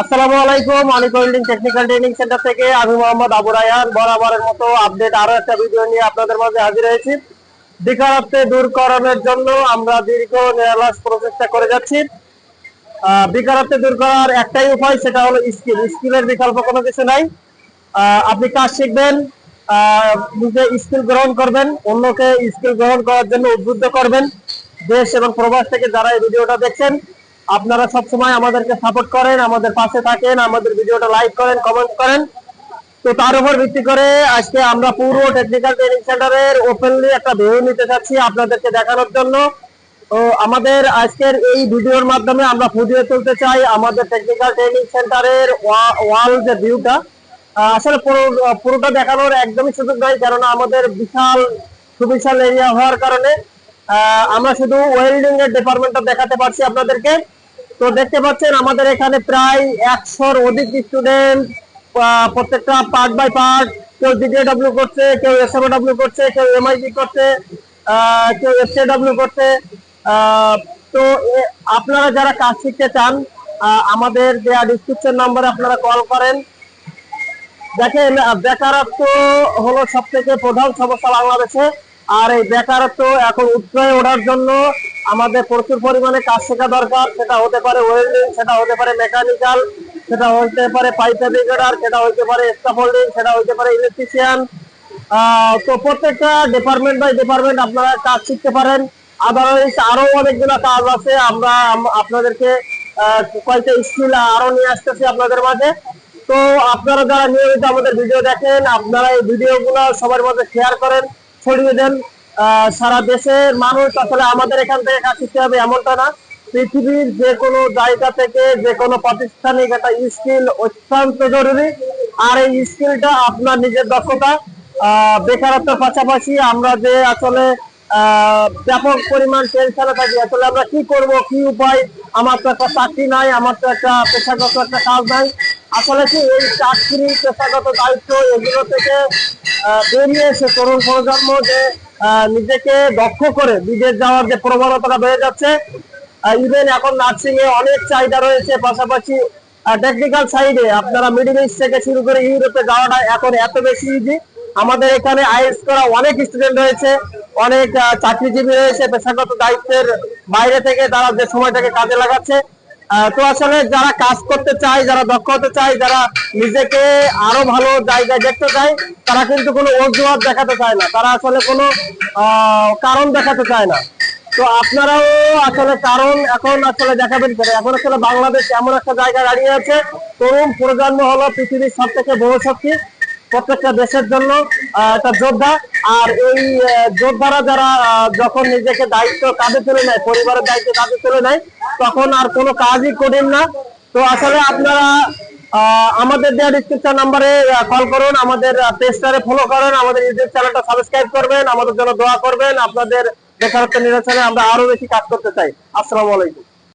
আসসালামু আলাইকুম welding technical training centre থেকে আমি মোহাম্মদ আবু রায়হান। বরাবরের মতো আপডেট আরও একটা ভিডিও নিয়ে আপনাদের মাঝে হাজির হয়েছি। বেকারত্বে দূরকরণের জন্য আমরা দীর্ঘ নিরালাস প্রচেষ্টা করে যাচ্ছি। বেকারত্ব দূর করার একটাই উপায়, সেটা হলো স্কিল স্কিলের বিকল্প কোনো কিছু নাই। আপনি কাজ শিখবেন নিজে স্কিল গ্রহণ করবেন, অন্যকে স্কিল গ্রহণ করার জন্য উদ্বুদ্ধ করবেন। দেশ এবং প্রবাস থেকে যারা এই ভিডিওটা দেখছেন আপনারা সবসময় আমাদেরকে সাপোর্ট করেন, আমাদের পাশে থাকেন, আমাদের ভিডিওটা লাইক করেন কমেন্ট করেন। তো তার উপর ভিত্তি করে আজকে আমরা পুরো টেকনিক্যাল ট্রেনিং সেন্টারের ওপেনলি একটা ভিউ নিতে চাচ্ছি আপনাদেরকে দেখানোর জন্য। তো আমাদের আজকের এই ভিডিওর মাধ্যমে আমরা ফুটিয়ে তুলতে চাই আমাদের টেকনিক্যাল ট্রেনিং সেন্টারের ওয়াল যে ভিউটা আসলে পুরো- পুরোটা দেখানোর একদমই সুযোগ নাই, কেননা আমাদের বিশাল, সুবিশাল এরিয়া হওয়ার কারণে আমরা শুধু ওয়েল্ডিং এর ডিপার্টমেন্টটা দেখাতে পারছি আপনাদেরকে। তো দেখতে পাচ্ছেন আমাদের এখানে প্রায় একশোর অধিক স্টুডেন্ট প্রত্যেকটা পার্ট বাই পার্ট কেউ ডিডিডব্লিউ করছে, কেউ এসএমডব্লিউ করছে, কেউ এমআইবি করছে কেউ এফসিডব্লিউ করছে। তো আপনারা যারা কাজ শিখতে চান আমাদের দেয়া ডিসক্রিপশন নাম্বারে আপনারা কল করেন। দেখেন বেকারত্ব হলো সব থেকে প্রধান সমস্যা বাংলাদেশে। আর এই বেকারত্ব এখন উৎসাহে ওঠার জন্য আমাদের প্রচুর পরিমাণে কাজ শেখা দরকার। সেটা হতে পারে ওয়েল্ডিং সেটা হতে পারে মেকানিক্যাল সেটা হতে পারে পাইপ ফেব্রিকেটার সেটা হতে পারে স্টাফোল্ডিং সেটা হতে পারে ইলেকট্রিশিয়ান তো প্রত্যেকটা ডিপার্টমেন্ট বাই ডিপার্টমেন্ট আপনারা কাজ শিখতে পারেন। আদারওয়াইজ আরও অনেকগুলো কাজ আছে। আমরা আপনাদেরকে কয়েকটা স্কিল আরও নিয়ে আসতেছি আপনাদের মাঝে। তো আপনারা যারা নিয়মিত আমাদের ভিডিও দেখেন, আপনারা এই ভিডিওগুলো সবার মধ্যে শেয়ার করেন। ছড়িয়ে দেন সারা দেশের মানুষ আসলে আমাদের এখান থেকে কাজ শিখতে হবে এমনটা না। পৃথিবীর যে কোনো জায়গা থেকে যে কোনো প্রাতিষ্ঠানিক একটা স্কিল অত্যন্ত জরুরি। আর এই স্কিলটা আপনার নিজের দক্ষতা বেকারত্বের পাশাপাশি আমরা যে আসলে ব্যাপক পরিমাণ টেনশনে থাকি, আসলে আমরা কি করব, কি উপায়? আমার তো একটা চাকরি নাই, আমার তো একটা পেশাগত একটা কাজ নাই। আসলে কি এই চাকরি, পেশাগত দায়িত্ব এগুলো থেকে বেরিয়ে এসে তরুণ প্রজন্ম যে নিজেকে দক্ষ করে বিদেশ যাওয়ার যে প্রবণতাটা বেড়ে যাচ্ছে ইভেন এখন নার্সিং এ অনেক চাহিদা রয়েছে, পাশাপাশি টেকনিক্যাল সাইডে আপনারা মিডিল ইস্ট থেকে শুরু করে ইউরোপে যাওয়াটা এখন এত বেশি ইজি আমাদের এখানে আইএস করা অনেক স্টুডেন্ট রয়েছে, অনেক চাকরিজীবী রয়েছে, পেশাগত দায়িত্বের বাইরে থেকে তারা যে সময়টাকে কাজে লাগাচ্ছে। তো আসলে যারা কাজ করতে চায়, যারা দক্ষ হতে চায়, যারা নিজেকে আরও ভালো জায়গায় দেখতে চায়, তারা কিন্তু কোনো অজুহাত দেখাতে চায় না। তারা আসলে কোনো কারণ দেখাতে চায় না। তো আপনারাও আসলে কারণ এখন আসলে দেখাবেন করে এখন আসলে বাংলাদেশ এমন একটা জায়গায় দাঁড়িয়ে আছে। তরুণ প্রজন্ম হলো পৃথিবীর সব থেকে বড় শক্তি। প্রত্যেকটা দেশের জন্য একটা যোদ্ধা। আর এই যোদ্ধারা যারা যখন নিজেকে দায়িত্ব কাঁধে তুলে নেয়, পরিবারের দায়িত্ব কাঁধে তুলে নেয়, তখন আর কোনো কাজই কঠিন না। তো আসলে আপনারা আমাদের দেওয়া ডিসক্রিপশন নাম্বারে কল করুন, আমাদের পেজটারে ফলো করেন, আমাদের ইউটিউব চ্যানেলটা সাবস্ক্রাইব করবেন, আমাদের জন্য দোয়া করবেন। আপনাদের বেকারত্ব নিরসনে আমরা আরও বেশি কাজ করতে চাই। আসসালামু আলাইকুম।